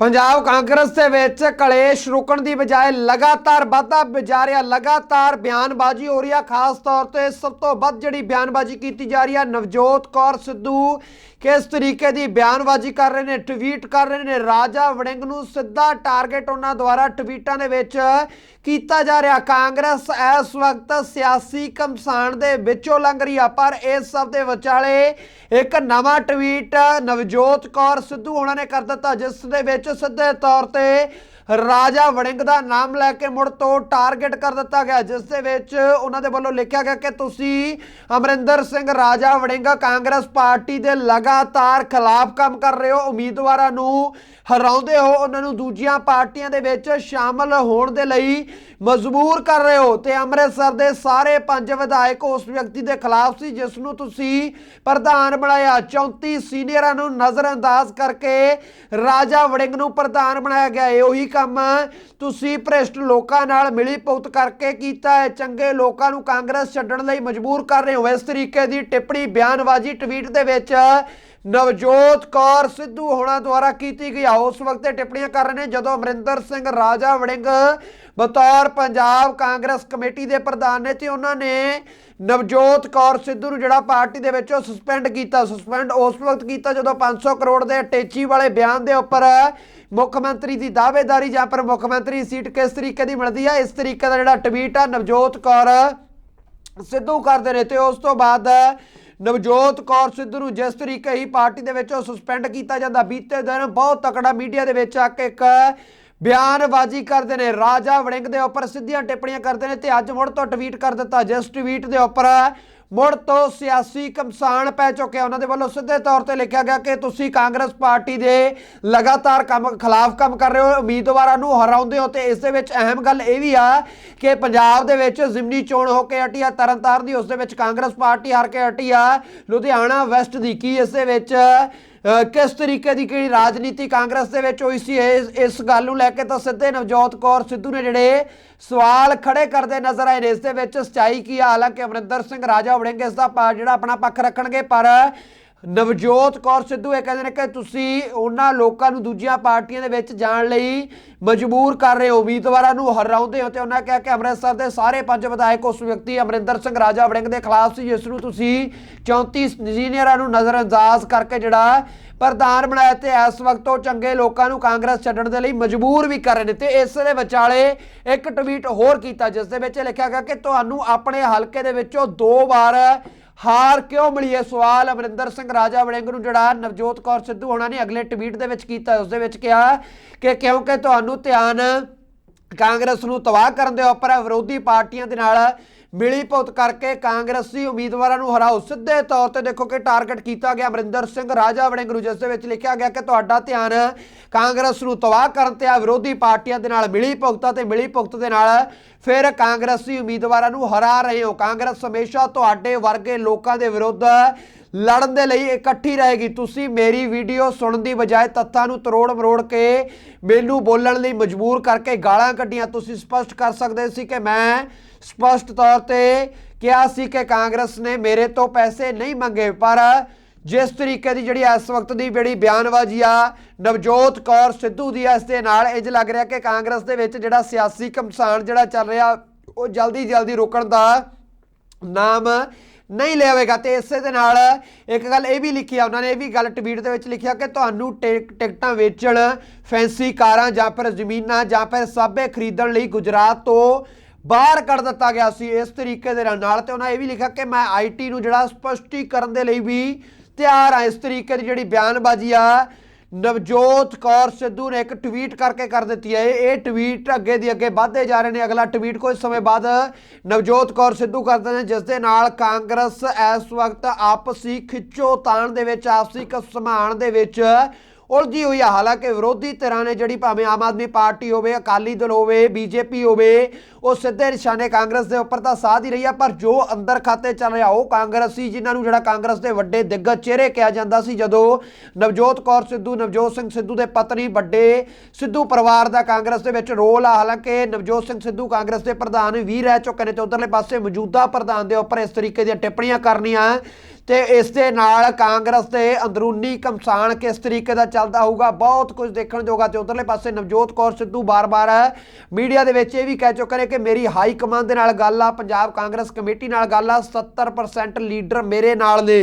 ਪੰਜਾਬ ਕਾਂਗਰਸ ਦੇ ਵਿੱਚ ਕਲੇਸ਼ ਰੁਕਣ ਦੀ ਬਜਾਏ ਲਗਾਤਾਰ ਵਾਧਾ ਜਾ ਰਿਹਾ, ਲਗਾਤਾਰ ਬਿਆਨਬਾਜ਼ੀ ਹੋ ਰਹੀ ਆ। ਖਾਸ ਤੌਰ ਤੇ ਸਭ ਤੋਂ ਵੱਧ ਜਿਹੜੀ ਬਿਆਨਬਾਜ਼ੀ ਕੀਤੀ ਜਾ ਰਹੀ ਆ, ਨਵਜੋਤ ਕੌਰ ਸਿੱਧੂ ਕਿਸ ਤਰੀਕੇ ਦੀ ਬਿਆਨਬਾਜ਼ੀ ਕਰ ਰਹੇ ਨੇ, ਟਵੀਟ ਕਰ ਰਹੇ ਨੇ? ਰਾਜਾ ਵੜਿੰਗ ਨੂੰ ਸਿੱਧਾ ਟਾਰਗੇਟ ਉਹਨਾਂ ਦੁਆਰਾ ਟਵੀਟਾਂ ਦੇ ਵਿੱਚ ਕੀਤਾ ਜਾ ਰਿਹਾ। ਕਾਂਗਰਸ ਇਸ ਵਕਤ ਸਿਆਸੀ ਕਮਸਾਨ ਦੇ ਵਿੱਚੋਂ ਲੰਘ ਰਹੀ ਆ, ਪਰ ਇਸ ਸਭ ਦੇ ਵਿਚਾਲੇ ਇੱਕ ਨਵਾਂ ਟਵੀਟ ਨਵਜੋਤ ਕੌਰ ਸਿੱਧੂ ਉਹਨਾਂ ਨੇ ਕਰ ਦਿੱਤਾ, ਜਿਸ ਦੇ ਵਿੱਚ ਸਿੱਧੇ ਤੌਰ ਤੇ ਰਾਜਾ ਵੜਿੰਗ ਦਾ ਨਾਮ ਲੈ ਕੇ ਮੁੜ ਤੋਂ ਟਾਰਗੇਟ ਕਰ ਦਿੱਤਾ ਗਿਆ, ਜਿਸ ਦੇ ਵਿੱਚ ਉਹਨਾਂ ਦੇ ਵੱਲੋਂ ਲਿਖਿਆ ਗਿਆ ਕਿ ਤੁਸੀਂ ਅਮਰਿੰਦਰ ਸਿੰਘ ਰਾਜਾ ਵੜਿੰਗ ਕਾਂਗਰਸ ਪਾਰਟੀ ਦੇ ਲਗਾਤਾਰ ਖਿਲਾਫ ਕੰਮ ਕਰ ਰਹੇ ਹੋ, ਉਮੀਦਵਾਰਾਂ ਨੂੰ ਹਰਾਉਂਦੇ ਹੋ, ਉਹਨਾਂ ਨੂੰ ਦੂਜੀਆਂ ਪਾਰਟੀਆਂ ਦੇ ਵਿੱਚ ਸ਼ਾਮਲ ਹੋਣ ਦੇ ਲਈ ਮਜਬੂਰ ਕਰ ਰਹੇ ਹੋ ਤੇ ਅੰਮ੍ਰਿਤਸਰ ਦੇ ਸਾਰੇ ਪੰਜ ਵਿਧਾਇਕ ਉਸ ਵਿਅਕਤੀ ਦੇ ਖਿਲਾਫ ਸੀ, ਜਿਸ ਨੂੰ ਤੁਸੀਂ ਪ੍ਰਧਾਨ ਬਣਾਇਆ। 34 ਸੀਨੀਅਰਾਂ ਨੂੰ ਨਜ਼ਰਅੰਦਾਜ਼ ਕਰਕੇ ਰਾਜਾ ਵੜਿੰਗ ਨੂੰ ਪ੍ਰਧਾਨ ਬਣਾਇਆ ਗਿਆ। ਇਹ ਉਹੀ ਕੰਮ ਤੁਸੀਂ ਭ੍ਰਿਸ਼ਟ ਲੋਕਾਂ ਨਾਲ ਮਿਲੀ ਭੁਗਤ ਕਰਕੇ ਕੀਤਾ ਹੈ। ਚੰਗੇ ਲੋਕਾਂ ਨੂੰ ਕਾਂਗਰਸ ਛੱਡਣ ਲਈ ਮਜਬੂਰ ਕਰ ਰਹੇ ਹੋ। ਇਸ ਤਰੀਕੇ ਦੀ ਟਿੱਪਣੀ, ਬਿਆਨਬਾਜ਼ੀ ਟਵੀਟ ਦੇ ਵਿੱਚ ਨਵਜੋਤ ਕੌਰ ਸਿੱਧੂ ਹੋਣਾ ਦੁਆਰਾ ਕੀਤੀ ਗਈ ਉਸ ਵਕਤ ਟਿੱਪਣੀਆਂ ਕਰ ਰਹੇ ਨੇ ਜਦੋਂ ਅਮਰਿੰਦਰ ਸਿੰਘ ਰਾਜਾ ਵੜਿੰਗ ਬਤੌਰ ਪੰਜਾਬ ਕਾਂਗਰਸ ਕਮੇਟੀ ਦੇ ਪ੍ਰਧਾਨ ਨੇ ਤੇ ਉਹਨਾਂ ਨੇ ਨਵਜੋਤ ਕੌਰ ਸਿੱਧੂ ਨੂੰ ਜਿਹੜਾ ਪਾਰਟੀ ਦੇ ਵਿੱਚੋਂ ਸਸਪੈਂਡ ਕੀਤਾ ਸਸਪੈਂਡ ਉਸ ਵਕਤ ਕੀਤਾ ਜਦੋਂ 500 ਕਰੋੜ ਦੇ ਟੇਚੀ ਵਾਲੇ ਬਿਆਨ ਦੇ ਉੱਪਰ ਮੁੱਖ ਮੰਤਰੀ ਦੀ ਦਾਅਵੇਦਾਰੀ ਜਾਂ ਪਰ ਮੁੱਖ ਮੰਤਰੀ ਸੀਟ ਕਿਸ ਤਰੀਕੇ ਦੀ ਮਿਲਦੀ ਹੈ ਇਸ ਤਰੀਕੇ ਦਾ ਜਿਹੜਾ ਟਵੀਟ ਆ ਨਵਜੋਤ ਕੌਰ ਸਿੱਧੂ ਕਰਦੇ ਨੇ ਤੇ ਉਸ ਤੋਂ ਬਾਅਦ ਨਵਜੋਤ ਕੌਰ ਸਿੱਧੂ ਨੂੰ ਜਿਸ ਤਰੀਕੇ ਹੀ ਪਾਰਟੀ ਦੇ ਵਿੱਚੋਂ ਸਸਪੈਂਡ ਕੀਤਾ ਜਾਂਦਾ, ਬੀਤੇ ਦਿਨ ਬਹੁਤ ਤਕੜਾ ਮੀਡੀਆ ਦੇ ਵਿੱਚ ਆ ਕੇ ਇੱਕ ਬਿਆਨਬਾਜ਼ੀ ਕਰਦੇ ਨੇ, ਰਾਜਾ ਵੜਿੰਗ ਦੇ ਉੱਪਰ ਸਿੱਧੀਆਂ ਟਿੱਪਣੀਆਂ ਕਰਦੇ ਨੇ ਤੇ ਅੱਜ ਮੁੜ ਤੋਂ ਟਵੀਟ ਕਰ ਦਿੱਤਾ। ਜਿਸ ਟਵੀਟ ਦੇ ਉੱਪਰ ਮੁੜ ਤੋਂ ਸਿਆਸੀ ਕਮਸਾਨ ਪੈ ਚੁੱਕਿਆ। ਉਹਨਾਂ ਦੇ ਵੱਲੋਂ ਸਿੱਧੇ ਤੌਰ ਤੇ ਲਿਖਿਆ ਗਿਆ ਕਿ ਤੁਸੀਂ ਕਾਂਗਰਸ ਪਾਰਟੀ ਦੇ ਲਗਾਤਾਰ ਕੰਮ ਖਿਲਾਫ ਕੰਮ ਕਰ ਰਹੇ ਹੋ, ਉਮੀਦਵਾਰਾਂ ਨੂੰ ਹਰਾਉਂਦੇ ਹੋ ਤੇ ਇਸ ਦੇ ਵਿੱਚ ਅਹਿਮ ਗੱਲ ਇਹ ਵੀ ਆ ਕਿ ਪੰਜਾਬ ਦੇ ਵਿੱਚ ਜ਼ਿਮਨੀ ਚੋਣ ਹੋ ਕੇ ਹਟੀ ਆ, ਤਰਨਤਾਰਨ ਦੀ ਉਸ ਦੇ ਵਿੱਚ ਕਾਂਗਰਸ ਪਾਰਟੀ ਹਾਰ ਕੇ ਹਟੀ ਆ, ਲੁਧਿਆਣਾ ਵੈਸਟ ਦੀ ਕੀ ਇਸ ਦੇ ਵਿੱਚ ਕਿਸ ਤਰੀਕੇ ਦੀ ਕਿਹੜੀ ਰਾਜਨੀਤੀ ਕਾਂਗਰਸ ਦੇ ਵਿੱਚ ਹੋਈ ਸੀ? ਇਸ ਗੱਲ ਨੂੰ ਲੈ ਕੇ ਤਾਂ ਸਿੱਧੇ ਨਵਜੋਤ ਕੌਰ ਸਿੱਧੂ ਨੇ ਜਿਹੜੇ ਸਵਾਲ ਖੜੇ ਕਰਦੇ ਨਜ਼ਰ ਆਏ ਨੇ। ਇਸ ਦੇ ਵਿੱਚ ਸਚਾਈ ਕੀ ਆ? ਹਾਲਾਂਕਿ ਅਮਰਿੰਦਰ ਸਿੰਘ ਰਾਜਾ ਵੜਿੰਗ ਇਸ ਦਾ ਜਿਹੜਾ ਆਪਣਾ ਪੱਖ ਰੱਖਣਗੇ, ਪਰ ਨਵਜੋਤ ਕੌਰ ਸਿੱਧੂ ਇਹ ਕਹਿੰਦੇ ਨੇ ਕਿ ਤੁਸੀਂ ਉਹਨਾਂ ਲੋਕਾਂ ਨੂੰ ਦੂਜੀਆਂ ਪਾਰਟੀਆਂ ਦੇ ਵਿੱਚ ਜਾਣ ਲਈ ਮਜਬੂਰ ਕਰ ਰਹੇ ਹੋ। ਉਮੀਦਵਾਰਾਂ ਨੂੰ ਹਰਾਉਂਦੇ ਹੋ ਤੇ ਉਹਨਾਂ ਕਿਹਾ ਕਿ ਅੰਮ੍ਰਿਤਸਰ ਦੇ ਸਾਰੇ ਪੰਜ ਵਿਧਾਇਕ ਉਸ ਵਿਅਕਤੀ ਅਮਰਿੰਦਰ ਸਿੰਘ ਰਾਜਾ ਵੜਿੰਗ ਦੇ ਖਿਲਾਫ ਸੀ, ਜਿਸ ਨੂੰ ਤੁਸੀਂ 34 ਇੰਜੀਨੀਅਰਾਂ ਨੂੰ ਨਜ਼ਰਅੰਦਾਜ਼ ਕਰਕੇ ਜਿਹੜਾ ਪ੍ਰਧਾਨ ਬਣਾਇਆ ਤੇ ਇਸ ਵਕਤ ਉਹ ਚੰਗੇ ਲੋਕਾਂ ਨੂੰ ਕਾਂਗਰਸ ਛੱਡਣ ਦੇ ਲਈ ਮਜਬੂਰ ਵੀ ਕਰ ਰਹੇ ਨੇ ਤੇ ਇਸ ਦੇ ਵਿਚਾਲੇ ਇੱਕ ਟਵੀਟ ਹੋਰ ਕੀਤਾ, ਜਿਸ ਦੇ ਵਿੱਚ ਲਿਖਿਆ ਗਿਆ ਕਿ ਤੁਹਾਨੂੰ ਆਪਣੇ ਹਲਕੇ ਦੇ ਵਿੱਚੋਂ ਦੋ ਵਾਰ ਹਾਰ ਕਿਉਂ ਮਿਲੀ ਹੈ? ਸਵਾਲ ਅਮਰਿੰਦਰ ਸਿੰਘ ਰਾਜਾ ਵੜਿੰਗ ਨੂੰ, ਜਿਹੜਾ ਨਵਜੋਤ ਕੌਰ ਸਿੱਧੂ ਹੋਣਾ ਨੇ ਅਗਲੇ ਟਵੀਟ ਦੇ ਵਿੱਚ ਕੀਤਾ ਉਸ ਦੇ ਵਿੱਚ ਕਿਹਾ ਕਿ ਕਿਉਂਕਿ ਤੁਹਾਨੂੰ ਧਿਆਨ ਕਾਂਗਰਸ ਨੂੰ ਤਬਾਹ ਕਰਨ ਦੇ ਉੱਪਰ ਵਿਰੋਧੀ ਪਾਰਟੀਆਂ ਦੇ ਨਾਲ ਮਿਲੀ ਭੁਗਤ ਕਰਕੇ ਕਾਂਗਰਸੀ ਉਮੀਦਵਾਰਾਂ ਨੂੰ ਹਰਾਓ। ਸਿੱਧੇ ਤੌਰ ਤੇ ਦੇਖੋ ਕਿ ਟਾਰਗੇਟ ਕੀਤਾ ਗਿਆ ਅਮਰਿੰਦਰ ਸਿੰਘ ਰਾਜਾ ਵੜਿੰਗ ਨੂੰ, ਜਿਸ ਦੇ ਵਿੱਚ ਲਿਖਿਆ ਗਿਆ ਕਿ ਤੁਹਾਡਾ ਧਿਆਨ ਕਾਂਗਰਸ ਨੂੰ ਤਬਾਹ ਕਰਨ ਤੇ ਆ। ਵਿਰੋਧੀ ਪਾਰਟੀਆਂ ਦੇ ਨਾਲ ਮਿਲੀ ਭੁਗਤਾਂ ਤੇ ਮਿਲੀ ਭੁਗਤ ਦੇ ਨਾਲ ਫਿਰ ਕਾਂਗਰਸੀ ਉਮੀਦਵਾਰਾਂ ਨੂੰ ਹਰਾ ਰਹੇ ਹੋ। ਕਾਂਗਰਸ ਹਮੇਸ਼ਾ ਤੁਹਾਡੇ ਵਰਗੇ ਲੋਕਾਂ ਦੇ ਵਿਰੁੱਧ ਲੜਨ ਦੇ ਲਈ ਇਕੱਠੀ ਰਹੇਗੀ। ਤੁਸੀਂ ਮੇਰੀ ਵੀਡੀਓ ਸੁਣਨ ਦੀ ਬਜਾਏ ਤੱਥਾਂ ਨੂੰ ਤਰੋੜ ਮਰੋੜ ਕੇ ਮੈਨੂੰ ਬੋਲਣ ਲਈ ਮਜਬੂਰ ਕਰਕੇ ਗਾਲਾਂ ਕੱਢੀਆਂ। ਤੁਸੀਂ ਸਪਸ਼ਟ ਕਰ ਸਕਦੇ ਸੀ ਕਿ ਮੈਂ ਸਪਸ਼ਟ ਤੌਰ ਤੇ ਕਿਹਾ ਸੀ ਕਿ ਕਾਂਗਰਸ ਨੇ ਮੇਰੇ ਤੋਂ ਪੈਸੇ ਨਹੀਂ ਮੰਗੇ, ਪਰ ਜਿਸ ਤਰੀਕੇ ਦੀ ਜਿਹੜੀ ਇਸ ਵਕਤ ਦੀ ਜਿਹੜੀ ਬਿਆਨਬਾਜ਼ੀ ਆ ਨਵਜੋਤ ਕੌਰ ਸਿੱਧੂ ਦੀ ਆ, ਇਸ ਦੇ ਨਾਲ ਇੰਜ ਲੱਗ ਰਿਹਾ ਕਿ ਕਾਂਗਰਸ ਦੇ ਵਿੱਚ ਜਿਹੜਾ ਸਿਆਸੀ ਕਮਸਾਨ ਜਿਹੜਾ ਚੱਲ ਰਿਹਾ ਉਹ ਜਲਦੀ ਜਲਦੀ ਰੋਕਣ ਦਾ ਨਾਮ ਨਹੀਂ ਲਿਆਵੇਗਾ ਤੇ ਇਸੇ ਦੇ ਨਾਲ ਇੱਕ ਗੱਲ ਇਹ ਵੀ ਲਿਖੀ ਆ ਉਹਨਾਂ ਨੇ ਇਹ ਵੀ ਗੱਲ ਟਵੀਟ ਦੇ ਵਿੱਚ ਲਿਖਿਆ ਕਿ ਤੁਹਾਨੂੰ ਟਿਕ- ਟਿਕਟਾਂ ਵੇਚਣ ਫੈਂਸੀ ਕਾਰਾਂ ਜਾਂ ਫਿਰ ਜ਼ਮੀਨਾਂ ਜਾਂ ਫਿਰ ਸਾਬੇ ਖਰੀਦਣ ਲਈ ਗੁਜਰਾਤ ਤੋਂ ਬਾਹਰ ਕੱਢ ਦਿੱਤਾ ਗਿਆ ਸੀ। ਇਸ ਤਰੀਕੇ ਦੇ ਨਾਲ ਨਾਲ ਤੇ ਉਹਨਾਂ ਇਹ ਵੀ ਲਿਖਿਆ ਕਿ ਮੈਂ ਆਈਟੀ ਨੂੰ ਜਿਹੜਾ ਸਪਸ਼ਟੀਕਰਨ ਦੇ ਲਈ ਵੀ ਤਿਆਰ ਆ ਇਸ ਤਰੀਕੇ ਦੀ ਜਿਹੜੀ ਬਿਆਨਬਾਜ਼ੀ ਆ, ਨਵਜੋਤ ਕੌਰ ਸਿੱਧੂ ਨੇ ਇੱਕ ਟਵੀਟ ਕਰਕੇ ਕਰ ਦਿੱਤੀ ਹੈ। ਇਹ ਟਵੀਟ ਅੱਗੇ ਦੀ ਅੱਗੇ ਵਧਦੇ ਜਾ ਰਹੇ ਨੇ। ਅਗਲਾ ਟਵੀਟ ਕੁਝ ਸਮੇਂ ਬਾਅਦ ਨਵਜੋਤ ਕੌਰ ਸਿੱਧੂ ਕਰਦੇ ਨੇ, ਜਿਸ ਦੇ ਨਾਲ ਕਾਂਗਰਸ ਇਸ ਵਕਤ ਆਪਸੀ ਖਿੱਚੋ ਤਾਣ ਦੇ ਵਿੱਚ, ਆਪਸੀ ਕਸਮਾਨ ਦੇ ਵਿੱਚ ਉਲਝੀ ਹੋਈ ਆ। ਹਾਲਾਂਕਿ ਵਿਰੋਧੀ ਧਿਰਾਂ ਨੇ ਜਿਹੜੀ ਭਾਵੇਂ ਆਮ ਆਦਮੀ ਪਾਰਟੀ ਹੋਵੇ, ਅਕਾਲੀ ਦਲ ਹੋਵੇ, ਬੀਜੇਪੀ ਹੋਵੇ, ਉਹ ਸਿੱਧੇ ਨਿਸ਼ਾਨੇ ਕਾਂਗਰਸ ਦੇ ਉੱਪਰ ਤਾਂ ਸਾਧ ਹੀ ਰਹੀ ਆ, ਪਰ ਜੋ ਅੰਦਰ ਖਾਤੇ ਚੱਲ ਰਿਹਾ, ਉਹ ਕਾਂਗਰਸੀ, ਜਿਨ੍ਹਾਂ ਨੂੰ ਜਿਹੜਾ ਕਾਂਗਰਸ ਦੇ ਵੱਡੇ ਦਿੱਗਜ ਚਿਹਰੇ ਕਿਹਾ ਜਾਂਦਾ ਸੀ, ਜਦੋਂ ਨਵਜੋਤ ਕੌਰ ਸਿੱਧੂ, ਨਵਜੋਤ ਸਿੰਘ ਸਿੱਧੂ ਦੇ ਪਤਨੀ ਵੱਡੇ ਸਿੱਧੂ ਪਰਿਵਾਰ ਦਾ ਕਾਂਗਰਸ ਦੇ ਵਿੱਚ ਰੋਲ ਆ। ਹਾਲਾਂਕਿ ਨਵਜੋਤ ਸਿੰਘ ਸਿੱਧੂ ਕਾਂਗਰਸ ਦੇ ਪ੍ਰਧਾਨ ਵੀ ਰਹਿ ਚੁੱਕੇ ਨੇ ਤੇ ਉਧਰਲੇ ਪਾਸੇ ਮੌਜੂਦਾ ਪ੍ਰਧਾਨ ਦੇ ਉੱਪਰ ਇਸ ਤਰੀਕੇ ਦੀਆਂ ਟਿੱਪਣੀਆਂ ਕਰਨੀਆਂ। ਤੇ ਇਸ ਦੇ ਨਾਲ ਕਾਂਗਰਸ ਦੇ ਅੰਦਰੂਨੀ ਕਮਸਾਨ ਕਿਸ ਤਰੀਕੇ ਦਾ ਚੱਲਦਾ ਹੋਊਗਾ, ਬਹੁਤ ਕੁਝ ਦੇਖਣ ਜੋਗਾ ਤੇ ਉਧਰਲੇ ਪਾਸੇ ਨਵਜੋਤ ਕੌਰ ਸਿੱਧੂ ਬਾਰ-ਬਾਰ ਮੀਡੀਆ ਦੇ ਵਿੱਚ ਇਹ ਵੀ ਕਹਿ ਚੁੱਕੇ ਨੇ ਕਿ ਮੇਰੀ ਹਾਈ ਕਮਾਂਡ ਦੇ ਨਾਲ ਗੱਲ ਆ, ਪੰਜਾਬ ਕਾਂਗਰਸ ਕਮੇਟੀ ਨਾਲ ਗੱਲ ਆ 70% ਲੀਡਰ ਮੇਰੇ ਨਾਲ ਨੇ।